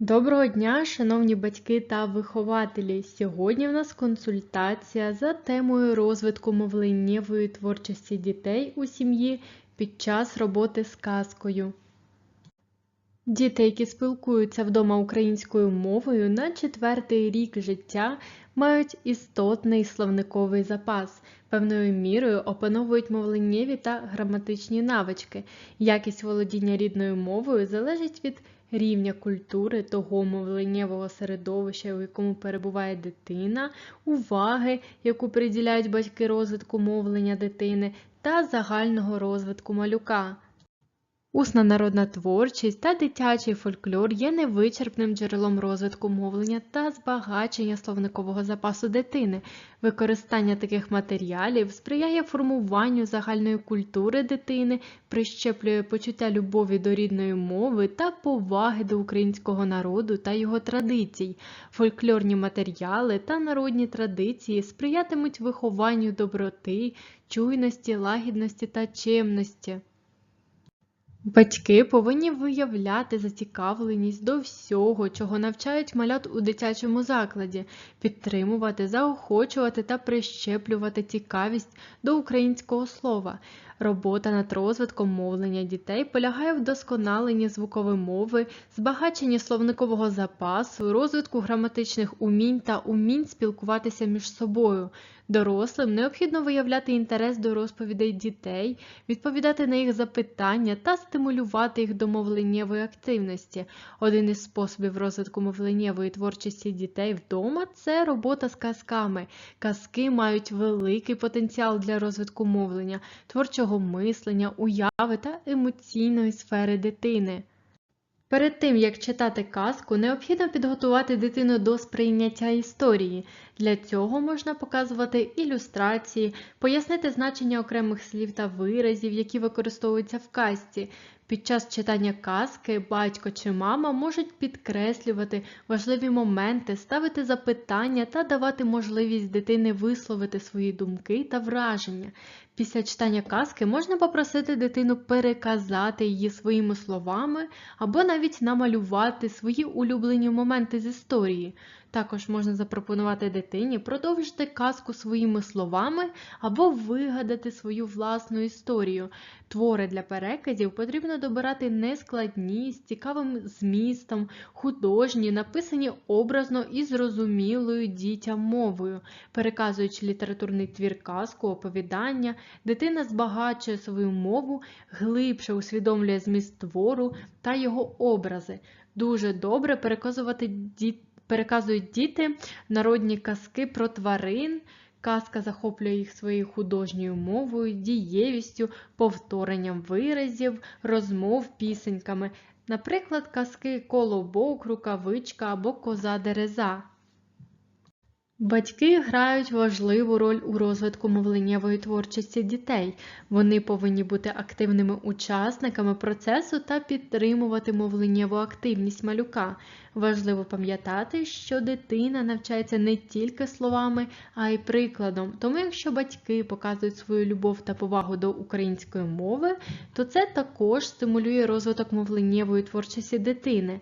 Доброго дня, шановні батьки та вихователі! Сьогодні в нас консультація за темою розвитку мовленнєвої творчості дітей у сім'ї під час роботи з казкою. Діти, які спілкуються вдома українською мовою на четвертий рік життя, мають істотний словниковий запас, певною мірою опановують мовленнєві та граматичні навички. Якість володіння рідною мовою залежить від рівня культури того мовленнєвого середовища, у якому перебуває дитина, уваги, яку приділяють батьки розвитку мовлення дитини, та загального розвитку малюка. Усна народна творчість та дитячий фольклор є невичерпним джерелом розвитку мовлення та збагачення словникового запасу дитини. Використання таких матеріалів сприяє формуванню загальної культури дитини, прищеплює почуття любові до рідної мови та поваги до українського народу та його традицій. Фольклорні матеріали та народні традиції сприятимуть вихованню доброти, чуйності, лагідності та чемності. Батьки повинні виявляти зацікавленість до всього, чого навчають малят у дитячому закладі, підтримувати, заохочувати та прищеплювати цікавість до українського слова. Робота над розвитком мовлення дітей полягає в вдосконаленні звукової мови, збагаченні словникового запасу, розвитку граматичних умінь та умінь спілкуватися між собою. Дорослим необхідно виявляти інтерес до розповідей дітей, відповідати на їх запитання та стимулювати їх до мовленнєвої активності. Один із способів розвитку мовленнєвої творчості дітей вдома це робота з казками. Казки мають великий потенціал для розвитку мовлення, творчого мислення, уяви та емоційної сфери дитини. Перед тим, як читати казку, необхідно підготувати дитину до сприйняття історії. Для цього можна показувати ілюстрації, пояснити значення окремих слів та виразів, які використовуються в казці. Під час читання казки батько чи мама можуть підкреслювати важливі моменти, ставити запитання та давати можливість дитини висловити свої думки та враження. Після читання казки можна попросити дитину переказати її своїми словами або навіть намалювати свої улюблені моменти з історії. Також можна запропонувати дитині продовжити казку своїми словами або вигадати свою власну історію. Твори для переказів потрібно добирати нескладні, з цікавим змістом, художні, написані образно і зрозумілою дітям мовою. Переказуючи літературний твір казку, оповідання, дитина збагачує свою мову, глибше усвідомлює зміст твору та його образи. Дуже добре переказувати дітей переказують діти народні казки про тварин. Казка захоплює їх своєю художньою мовою, дієвістю, повторенням виразів, розмов, пісеньками. Наприклад, казки Колобок, Рукавичка або Коза Дереза. Батьки грають важливу роль у розвитку мовленнєвої творчості дітей. Вони повинні бути активними учасниками процесу та підтримувати мовленнєву активність малюка. Важливо пам'ятати, що дитина навчається не тільки словами, а й прикладом. Тому, якщо батьки показують свою любов та повагу до української мови, то це також стимулює розвиток мовленнєвої творчості дитини.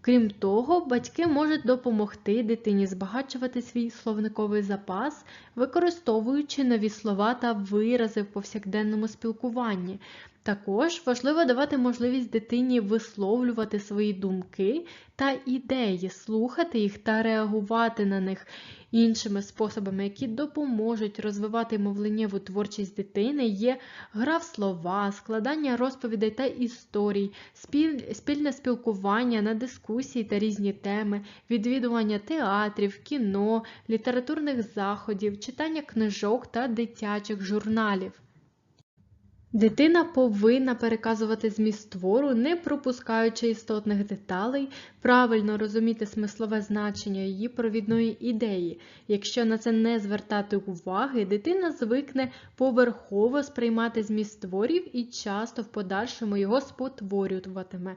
Крім того, батьки можуть допомогти дитині збагачувати свій словниковий запас, використовуючи нові слова та вирази в повсякденному спілкуванні. Також важливо давати можливість дитині висловлювати свої думки та ідеї, слухати їх та реагувати на них іншими способами, які допоможуть розвивати мовленнєву творчість дитини, є гра в слова, складання розповідей та історій, спільне спілкування на дискусії та різні теми, відвідування театрів, кіно, літературних заходів, читання книжок та дитячих журналів. Дитина повинна переказувати зміст твору, не пропускаючи істотних деталей, правильно розуміти смислове значення її провідної ідеї. Якщо на це не звертати уваги, дитина звикне поверхово сприймати зміст творів і часто в подальшому його спотворюватиме.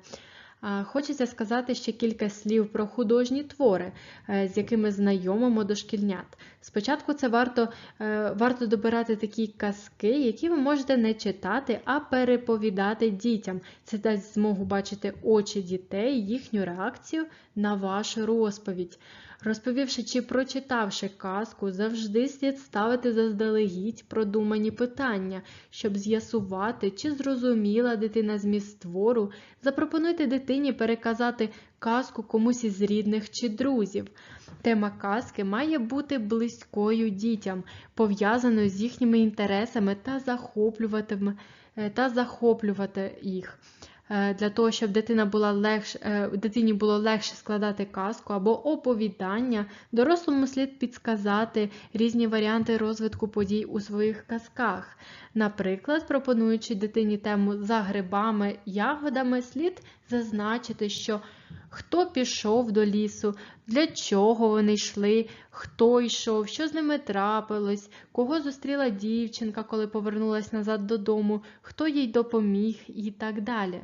Хочеться сказати ще кілька слів про художні твори, е, з якими знайомимо дошкільнят. Спочатку це варто, е, варто добирати такі казки, які ви можете не читати, а переповідати дітям. Це дасть змогу бачити очі дітей, їхню реакцію на вашу розповідь. Розповівши чи прочитавши казку, завжди слід ставити заздалегідь продумані питання, щоб з'ясувати, чи зрозуміла дитина зміст твору. Запропонуйте дитині переказати казку комусь із рідних чи друзів. Тема казки має бути близькою дітям, пов'язаною з їхніми інтересами та захоплюватиме е, та захоплювати їх. Е, Для того, щоб дитина була легш, е, дитині було легше складати казку або оповідання, дорослому слід підсказати різні варіанти розвитку подій у своїх казках. Наприклад, пропонуючи дитині тему за грибами, ягодами, слід зазначити, що хто пішов до лісу, для чого вони йшли, хто йшов, що з ними трапилось, кого зустріла дівчинка, коли повернулась назад додому, хто їй допоміг і так далі.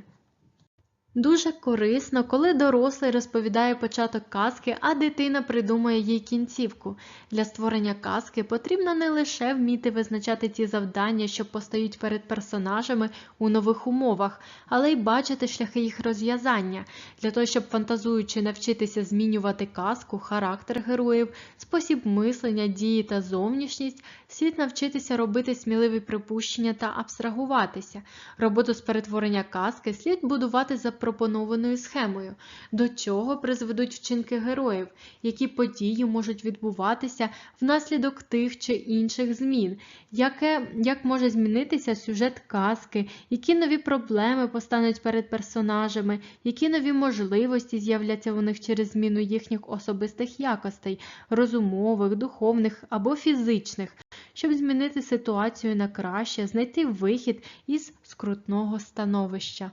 Дуже корисно, коли дорослий розповідає початок казки, а дитина придумує їй кінцівку. Для створення казки потрібно не лише вміти визначати ті завдання, що постають перед персонажами у нових умовах, але й бачити шляхи їх розв'язання. Для того, щоб фантазуючи навчитися змінювати казку, характер героїв, спосіб мислення, дії та зовнішність, слід навчитися робити сміливі припущення та абстрагуватися. Роботу з перетворення казки слід будувати за пропонованою схемою, до чого призведуть вчинки героїв, які події можуть відбуватися внаслідок тих чи інших змін, яке, як може змінитися сюжет казки, які нові проблеми постануть перед персонажами, які нові можливості з'являться у них через зміну їхніх особистих якостей, розумових, духовних або фізичних, щоб змінити ситуацію на краще, знайти вихід із скрутного становища.